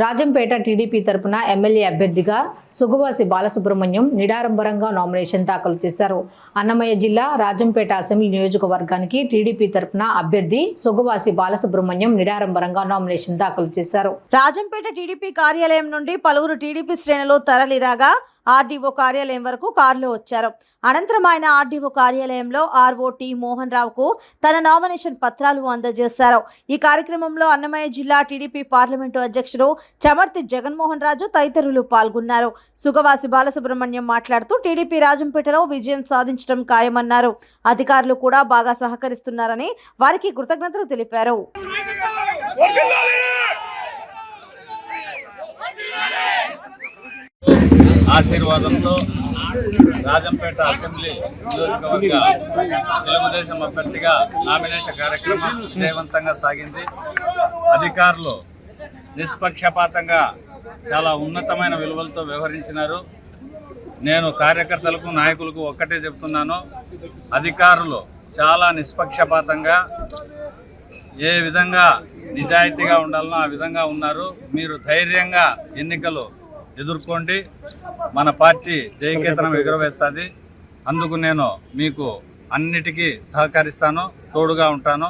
Rajampet TDP తరపున MLA అభ్యర్థిగా Sugavasi Balasubrahmanyam నిడారంబరంగా nomination దాఖలు చేశారు. అన్నమయ్య జిల్లా రాజంపేట అసెంబ్లీ నియోజకవర్గానికి టీడీపీ తరపున అభ్యర్థి సుగవాసి బాలసుబ్రహ్మణ్యం నిడారంబరంగా నామినేషన్ దాఖలు చేశారు. రాజంపేట టీడీపీ కార్యాలయం నుండి పలువురు టీడీపీ శ్రేణులు తరలిరాగా ఆర్డీఓ కార్యాలయం వరకు కారులో వచ్చారు. అనంతరం ఆయన ఆర్డీఓ కార్యాలయంలో ఆర్ఓ టి మోహన్ రావుకు తన నామినేషన్ పత్రాలు అందజేశారు. ఈ కార్యక్రమంలో అన్నమయ్య జిల్లా టీడీపీ పార్లమెంటు అధ్యక్షుడు చమర్తి జగన్మోహన్ రాజు తదితరులు పాల్గొన్నారు. సుగవాసి బాలసుబ్రహ్మణ్యం మాట్లాడుతూ టీడీపీ రాజంపేటలో విజయం సాధించడం ఖాయమన్నారు. అధికారులు కూడా బాగా సహకరిస్తున్నారని వారికి కృతజ్ఞతలు తెలిపారు. ఆశీర్వాదంతో రాజంపేట అసెంబ్లీ నియోజకవర్గ తెలుగుదేశం అభ్యర్థిగా నామినేషన్ కార్యక్రమం విజయవంతంగా సాగింది. అధికారులు నిష్పక్షపాతంగా చాలా ఉన్నతమైన విలువలతో వ్యవహరించినారు. నేను కార్యకర్తలకు నాయకులకు ఒక్కటే చెప్తున్నాను. అధికారులు చాలా నిష్పక్షపాతంగా ఏ విధంగా నిజాయితీగా ఉండాలనో ఆ విధంగా ఉన్నారు. మీరు ధైర్యంగా ఎన్నికలు ఎదుర్కోండి. మన పార్టీ జయకేతనం ఎగురవేస్తుంది. అందుకు నేను మీకు అన్నిటికీ సహకరిస్తాను తోడుగా ఉంటాను.